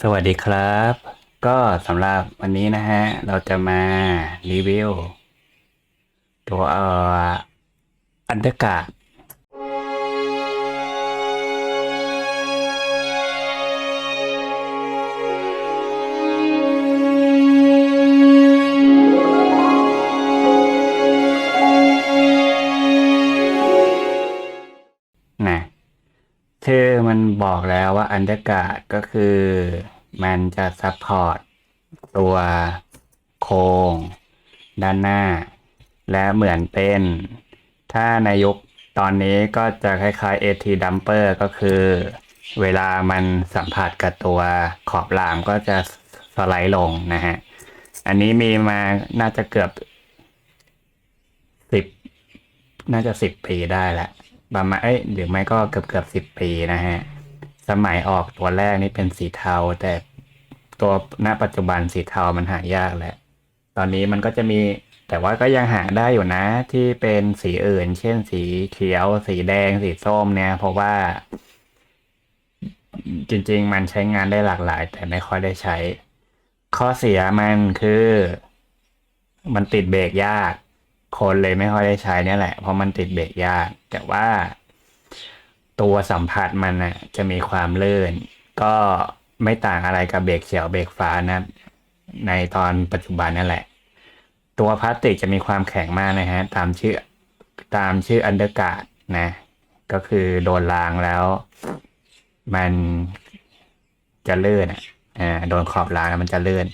สวัสดีครับ ก็สำหรับวันนี้นะฮะ เราจะมารีวิว ตัวเอ่ออันเดอร์กา ชื่อมันบอกแล้วว่าอันเดอร์กาดก็คือมันจะซัพพอร์ตตัวโครงด้านหน้า และเหมือนเป็น ถ้าในยุคตอนนี้ก็จะคล้ายๆ AT Dumper ก็คือ เวลามันสัมผัสกับตัวขอบรามก็จะสไลด์ลงนะฮะ อันนี้มีมาน่าจะเกือบสิบน่าจะสิบปีได้แหละ ประมาณเอ้ยหรือไม่ก็เกือบเกือบสิบปีนะฮะ สมัยออกตัวแรกนี่เป็นสีเทา แต่ตัวณปัจจุบันสีเทามันหายากแหละ ตอนนี้มันก็จะมีแต่ว่าก็ยังหาได้อยู่นะที่เป็นสีอื่น เช่นสีเขียว สีแดง สีส้มเนี่ย เพราะว่า จริง ๆ มันใช้งานได้หลากหลาย แต่ไม่ค่อยได้ใช้ ข้อเสียมันคือ มันติดเบรกยาก คนเลยไม่ค่อยได้ใช้เนี่ยแหละ เพราะมันติดเบรกยาก แต่ว่า ตัวสัมผัสมันน่ะจะมีความลื่น ก็ไม่ต่างอะไรกับเบรกเขียวเบรกฟ้านะ ในตอนปัจจุบันนั่นแหละ ตัวพลาสติกจะมีความแข็งมากนะฮะ ตามชื่อตามชื่ออันเดอร์การ์ดนะ ก็คือโดนรางแล้วมันจะเลื่อะอ่าโดนขอบรางแล้ว มันจะเลื่อน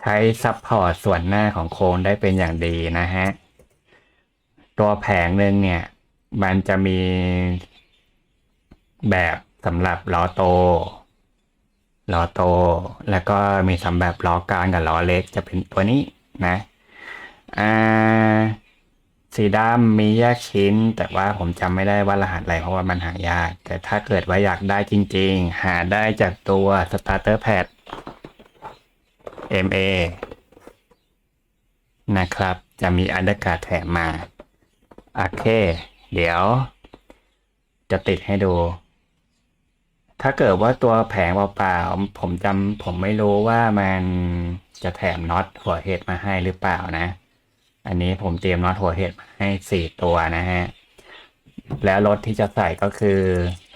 ใช้ซัพพอร์ตส่วนหน้าของโครงได้เป็นอย่างดีนะฮะ ตัวแผงหนึ่งเนี่ย มันจะมีแบบสำหรับล้อโต ล้อโต แล้วก็มีสำหรับล้อกลางกับล้อเล็กจะเป็นตัวนี้นะอ่าสีดำมีแยกชิ้น แต่ว่าผมจำไม่ได้ว่ารหัสอะไรเพราะว่ามันหายาก แต่ถ้าเกิดว่าอยากได้จริง ๆ หาได้จากตัว starter pad MA นะครับ จะมีอันเดอร์การ์ดแถมมา โอเค เดี๋ยว จะติดให้ดู ถ้าเกิดว่าตัวแผงเปล่าๆผมจำผมไม่รู้ว่ามันจะแถมน็อตหัวเห็ดมาให้หรือเปล่านะ อันนี้ผมเตรียมน็อตหัวเห็ดมาให้สี่ตัวนะฮะ แล้วรถที่จะใส่ก็คือ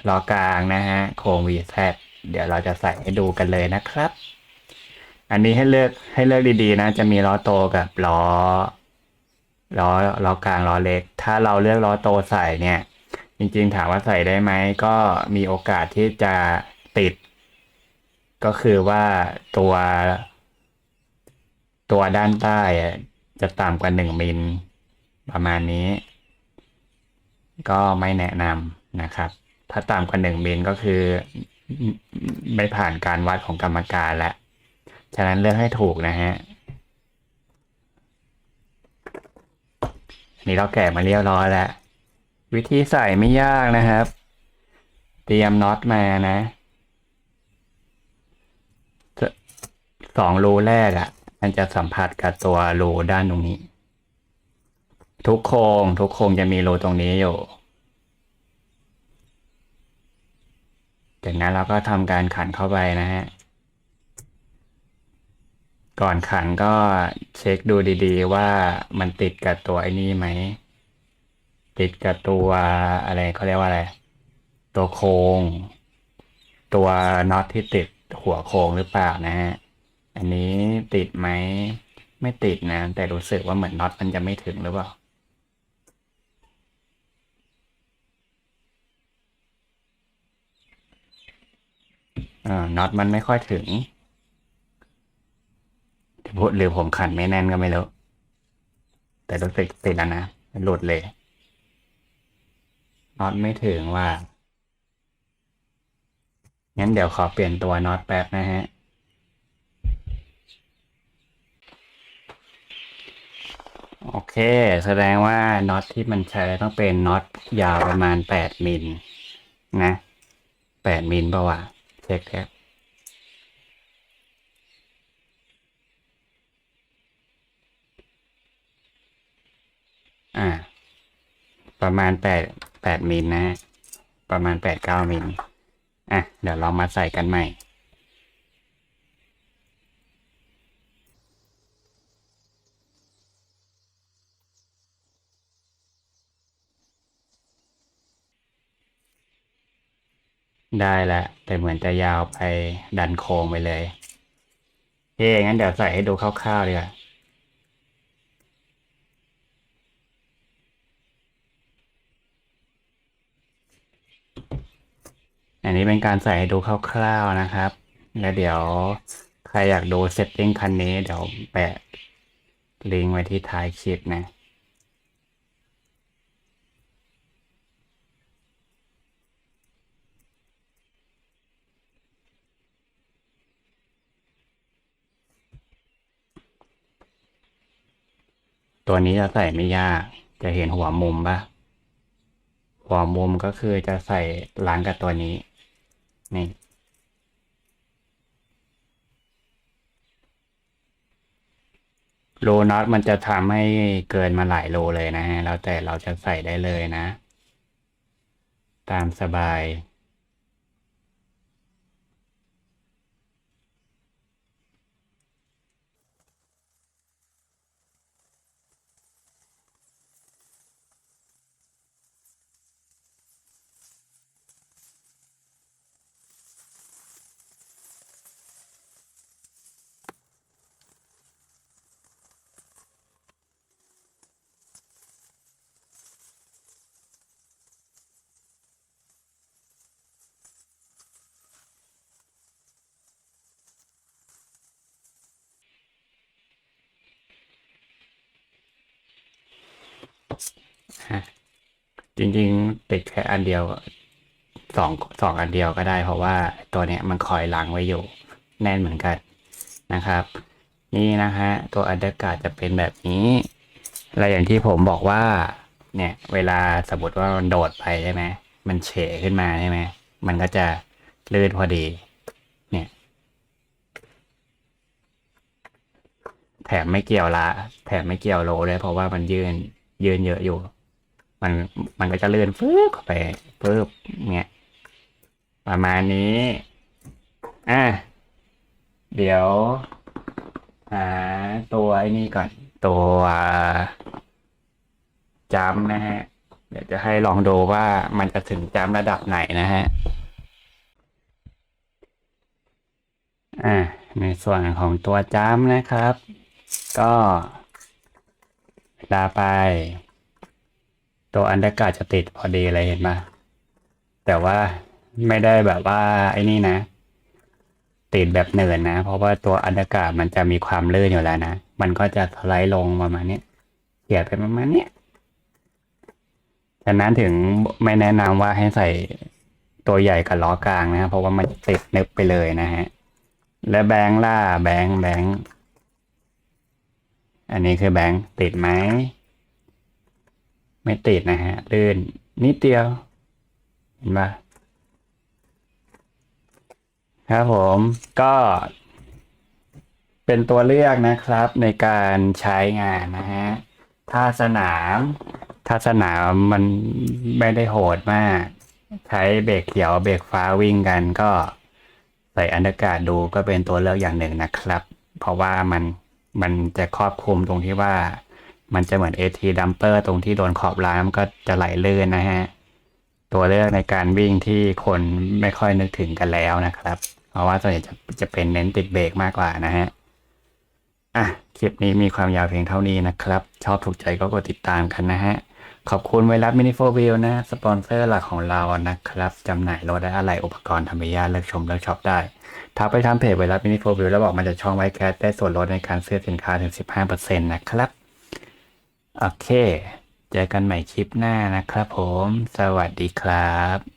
ล้อกลางนะฮะ โครง VZ เดี๋ยวเราจะใส่ให้ดูกันเลยนะครับ อันนี้ให้เลือกให้เลือกดีๆนะ จะมีล้อโตกับล้อ ล้อล้อกลางล้อเล็ก ถ้าเราเลือกล้อโตใส่เนี่ย จริงๆถามว่าใส่ได้ไหมก็มีโอกาสที่จะติด ก็คือว่าตัว ตัวด้านใต้อะจะต่ำกว่าหนึ่งมิลประมาณนี้ ก็ไม่แนะนำนะครับ ถ้าต่ำกว่าหนึ่งมิลก็คือ ไม่ไม่ผ่านการวัดของกรรมการแล้วฉะนั้นเลือกให้ถูกนะฮะ นี่เราแกะมาเรียบร้อยแล้ว วิธีใส่ไม่ยากนะครับ เตรียมน็อตมานะสองรูแรกอะ่ะ มันจะสัมผัสกับตัวรูด้านตรงนี้ ทุกโครงทุกโครงจะมีรูตรงนี้อยู่จากนั้นเราก็ทำการขันเข้าไปนะฮะ ก่อนขันก็เช็คดูดีๆ ว่ามันติดกับตัวไอ้นี่ไหม ติดกับตัวอะไรเขาเรียกว่าอะไร ตัวโครง ตัวน็อตที่ติดหัวโครงหรือเปล่านะฮะ อันนี้ติดไหม ไม่ติดนะ แต่รู้สึกว่าเหมือนน็อตมันจะไม่ถึงหรือเปล่าอ่าน็อตมันไม่ค่อยถึง หรือผมขันไม่แน่นก็ไม่รู้แต่รู้สึกติดแล้วนะ หลุดเลยน็อตไม่ถึงว่า งั้นเดี๋ยวขอเปลี่ยนตัวน็อตแป๊บนะฮะ โอเค แสดงว่าน็อตที่มันใช้ต้องเป็นน็อตยาวประมาณแปดมิลนะแปดมิลป่าวะเช็คแท็บ ประมาณแปดแปดมิลนะฮะประมาณแปดเก้ามิลอะ เดี๋ยวลองมาใส่กันใหม่ ได้แล้วแต่เหมือนจะยาวไปดันโค้งไปเลยเฮ้งั้นเดี๋ยวใส่ให้ดูคร่าวๆดีกว่า อันนี้เป็นการใส่ให้ดูคร่าวๆนะครับ แล้วเดี๋ยวใครอยากดูเซตติ้งคันนี้เดี๋ยวแปะลิงก์ไว้ที่ท้ายคลิปนะตัวนี้จะใส่ไม่ยาก จะเห็นหัวมุมปะหัวมุมก็คือจะใส่ล้างกับตัวนี้ นี่โลน็อตมันจะทำให้เกินมาหลายโลเลยนะฮะ แล้วแต่เราจะใส่ได้เลยนะ ตามสบาย ฮะจริงๆ ติดแค่อันเดียวสองสองอันเดียวก็ได้ เพราะว่าตัวเนี้ยมันคอยล้างไว้อยู่ แน่นเหมือนกันนะครับ นี่นะฮะตัวอันเดอร์การ์ดจะเป็นแบบนี้และอย่างที่ผมบอกว่า เนี่ย เวลาสมมติว่ามันโดดไปใช่ไหมมันเฉขึ้นมาใช่ไหมมันก็จะลื่นพอดี เนี่ย แถมไม่เกี่ยวละ แถมไม่เกี่ยวโลด้วยเพราะว่ามันยืนยืนเยอะอยู่ มันมันก็จะเลื่อนฟึ๊บเข้าไปฟึ๊บเนี่ยประมาณนี้อะเดี๋ยวหาตัวไอ้นี่ก่อน ตัวจัมนะฮะ เดี๋ยวจะให้ลองดูว่ามันจะถึงจัมระดับไหนนะฮะอะในส่วนของตัวจัมป์นะครับ ก็เวลาไป ตัวอันเดอร์การ์ดจะติดพอดีเลยเห็นปะแต่ว่าไม่ได้แบบว่าไอ้นี่นะ ติดแบบเนินนะ เพราะว่าตัวอันเดอร์การ์ดมันจะมีความลื่นอยู่แล้วนะ มันก็จะสไลด์ลงประมาณนี้เขียไปประมาณนี้ฉะนั้นถึงไม่แนะนำว่าให้ใส่ตัวใหญ่กับล้อกลางนะ เพราะว่ามันติดนึบไปเลยนะฮะ และแบงค์ล่าแบงค์แบงค์อันนี้คือแบงค์ติดไหม ไม่ติดนะฮะลื่นนิดเดียว เห็นปะครับผมก็เป็นตัวเลือกนะครับในการใช้งานนะฮะถ้าสนามถ้าสนามมันไม่ได้โหดมาก ใช้เบรกเขียวเบรกฟ้าวิ่งกันก็ใส่อันดากาศดูก็เป็นตัวเลือกอย่างหนึ่งนะครับ เพราะว่ามันมันจะครอบคลุมตรงที่ว่า มันจะเหมือน AT Dumper ตรงที่โดนขอบร้านมันก็จะไหลลื่นนะฮะ ตัวเลือกในการวิ่งที่คนไม่ค่อยนึกถึงกันแล้วนะครับ เพราะว่าส่วนใหญ่จะจะเป็นเน้นติดเบรกมากกว่านะฮะ อะ คลิปนี้มีความยาวเพียงเท่านี้นะครับ ชอบถูกใจก็กดติดตามกันนะฮะ ขอบคุณไวรัสมินิโฟวิลนะ สปอนเซอร์หลักของเรานะครับจำหน่ายรถและอะไหล่อุปกรณ์ธรรมยาเลือกชมเลือกช็อปได้ทักไปทางเพจไวรัสมินิโฟวิลแล้วบอกมันจะช่องไว้แคสได้ส่วนลดในการซื้อสินค้าถึง 15%นะครับ โอเค เจอกันใหม่คลิปหน้านะครับผม สวัสดีครับ